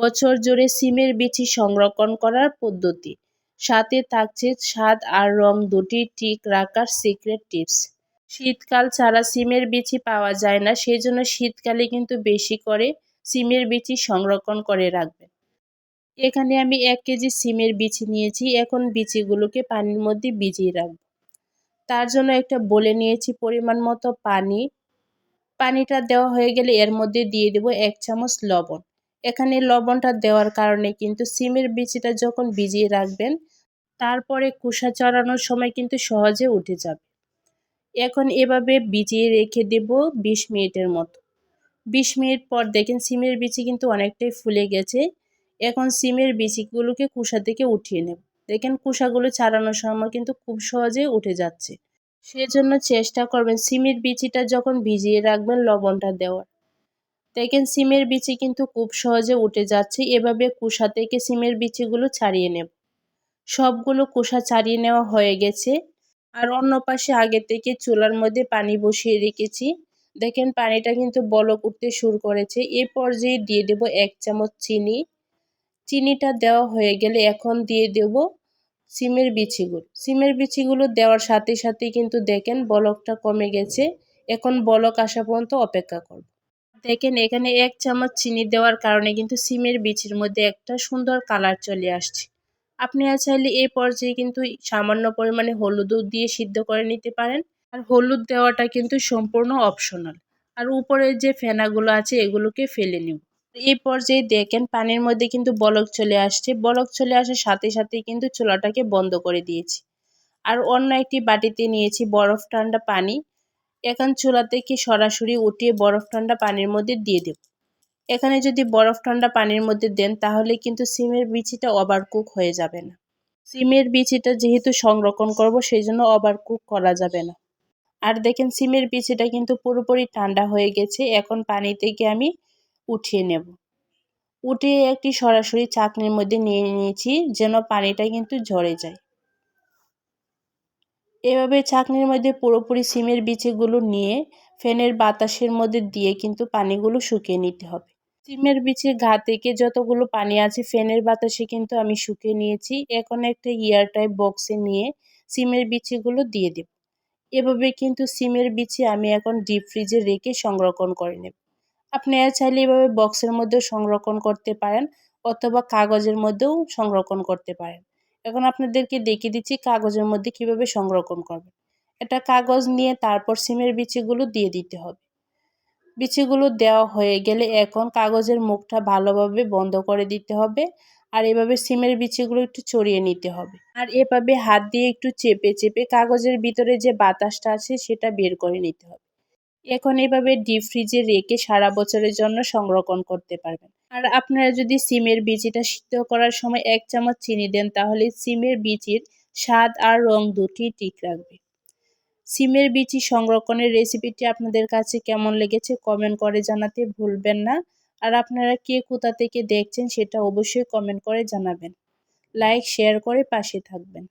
বছর জুড়ে সিমের বিচি সংরক্ষণ করার পদ্ধতি। সাথে থাকছে স্বাদ আর রং দুটি ঠিক রাখার সিক্রেট টিপস শীতকাল ছাড়া সিমের বিচি পাওয়া যায় না সেই জন্য শীতকালে কিন্তু বেশি করে সিমের বিচি সংরক্ষণ করে রাখবেন। এখানে আমি এক কেজি সিমের বিচি নিয়েছি, এখন বিচিগুলোকে পানির মধ্যে ভিজিয়ে রাখব। তার জন্য একটা বলে নিয়েছি পরিমাণ মতো পানি। পানিটা দেওয়া হয়ে গেলে এর মধ্যে দিয়ে দেব এক চামচ লবণ। এখানে লবণটা দেওয়ার কারণে কিন্তু সিমের বিচিটা যখন ভিজিয়ে রাখবেন, তারপরে কুসা চড়ানোর সময় কিন্তু সহজে উঠে যাবে। এখন এভাবে ভিজিয়ে রেখে দেব বিশ মিনিটের মতো। বিশ মিনিট পর দেখেন সিমের বিচি কিন্তু অনেকটাই ফুলে গেছে। এখন সিমের বিচিগুলোকে কুসা থেকে উঠিয়ে নেব। দেখেন কুসাগুলো ছাড়ানোর সময় কিন্তু খুব সহজে উঠে যাচ্ছে। সেজন্য চেষ্টা করবেন সিমের বিচিটা যখন ভিজিয়ে রাখবেন লবণটা দেওয়ার। দেখেন, সিমের বিচি কিন্তু খুব সহজে উঠে যাচ্ছে। এভাবে কুসা থেকে সিমের বিচিগুলো ছাড়িয়ে নেব। সবগুলো কুসা ছাড়িয়ে নেওয়া হয়ে গেছে। আর অন্য পাশে আগে থেকে চুলার মধ্যে পানি বসিয়ে রেখেছি। দেখেন, পানিটা কিন্তু বলক উঠতে শুরু করেছে। এ পর্যায়ে দিয়ে দেব এক চামচ চিনি। চিনিটা দেওয়া হয়ে গেলে এখন দিয়ে দেব সিমের বিচিগুলো। সিমের বিচিগুলো দেওয়ার সাথে সাথে কিন্তু দেখেন, বলকটা কমে গেছে। এখন বলক আসা পর্যন্ত অপেক্ষা করব। দেখেন, এখানে এক চামচ চিনি দেওয়ার কারণে কিন্তু সিমের বিচির মধ্যে একটা সুন্দর কালার চলে আসছে। আপনি চাইলে এই পর্যায়ে কিন্তু সামান্য পরিমাণে হলুদও দিয়ে সিদ্ধ করে নিতে পারেন। আর হলুদ দেওয়াটা কিন্তু সম্পূর্ণ অপশনাল আর উপরের যে ফেনাগুলো আছে, এগুলোকে ফেলে নিব। এই পর্যায়ে দেখেন, পানির মধ্যে কিন্তু বলক চলে আসছে। বলক চলে আসার সাথে সাথে কিন্তু চুলাটাকে বন্ধ করে দিয়েছি। আর অন্য একটি বাটিতে নিয়েছি বরফ ঠান্ডা পানি। এখন চুলা থেকে সরাসরি উঠিয়ে বরফ ঠান্ডা পানির মধ্যে দিয়ে দেব। এখানে যদি বরফ ঠান্ডা পানির মধ্যে দেন, তাহলে কিন্তু সিমের বিচিটা ওভার কুক হয়ে যাবে না। সিমের বিচিটা যেহেতু সংরক্ষণ করব, সেই জন্য ওভার কুক করা যাবে না। আর দেখেন, সিমের বিচিটা কিন্তু পুরোপুরি ঠান্ডা হয়ে গেছে। এখন পানি থেকে আমি উঠিয়ে নেব। উঠিয়ে একটি সরাসরি চাকনির মধ্যে নিয়ে নিয়েছি, যেন পানিটা কিন্তু ঝরে যায়। এভাবে চাকনির মধ্যে পুরোপুরি সিমের বিচিগুলো নিয়ে ফ্যানের বাতাসের মধ্যে দিয়ে কিন্তু পানিগুলো শুকিয়ে নিতে হবে। সিমের বিচির ঘা থেকে যতগুলো পানি আছে ফ্যানের বাতাসে কিন্তু আমি শুকিয়ে নিয়েছি। এখন একটা ইয়ার টাইপ বক্সে নিয়ে সিমের বিচিগুলো দিয়ে দেব। এভাবে কিন্তু সিমের বিচি আমি এখন ডিপ ফ্রিজে রেখে সংরক্ষণ করে নেব। আপনি আপনারা চাইলে এভাবে বক্সের মধ্যেও সংরক্ষণ করতে পারেন অথবা কাগজের মধ্যেও সংরক্ষণ করতে পারেন। এখন আপনাদেরকে দেখিয়ে দিচ্ছি কাগজের মধ্যে কীভাবে সংরক্ষণ করবেন এটা কাগজ নিয়ে তারপর সিমের বিচিগুলো দিয়ে দিতে হবে। বিচিগুলো দেওয়া হয়ে গেলে এখন কাগজের মুখটা ভালোভাবে বন্ধ করে দিতে হবে আর এভাবে সিমের বিচিগুলো একটু চড়িয়ে নিতে হবে। আর এভাবে হাত দিয়ে একটু চেপে চেপে কাগজের ভিতরে যে বাতাসটা আছে সেটা বের করে নিতে হবে। এখন এভাবে ডিপ ফ্রিজে রেখে সারা বছরের জন্য সংরক্ষণ করতে পারবেন। আর আপনারা যদি সিমের বিচিটা সিদ্ধ করার সময় এক চামচ চিনি দেন, তাহলে সিমের বিচির স্বাদ আর রং দুটি ঠিক রাখবে। সিমের বিচি সংরক্ষণের রেসিপিটি আপনাদের কাছে কেমন লেগেছে কমেন্ট করে জানাতে ভুলবেন না। আর আপনারা কে কোথা থেকে দেখছেন সেটা অবশ্যই কমেন্ট করে জানাবেন। লাইক শেয়ার করে পাশে থাকবেন।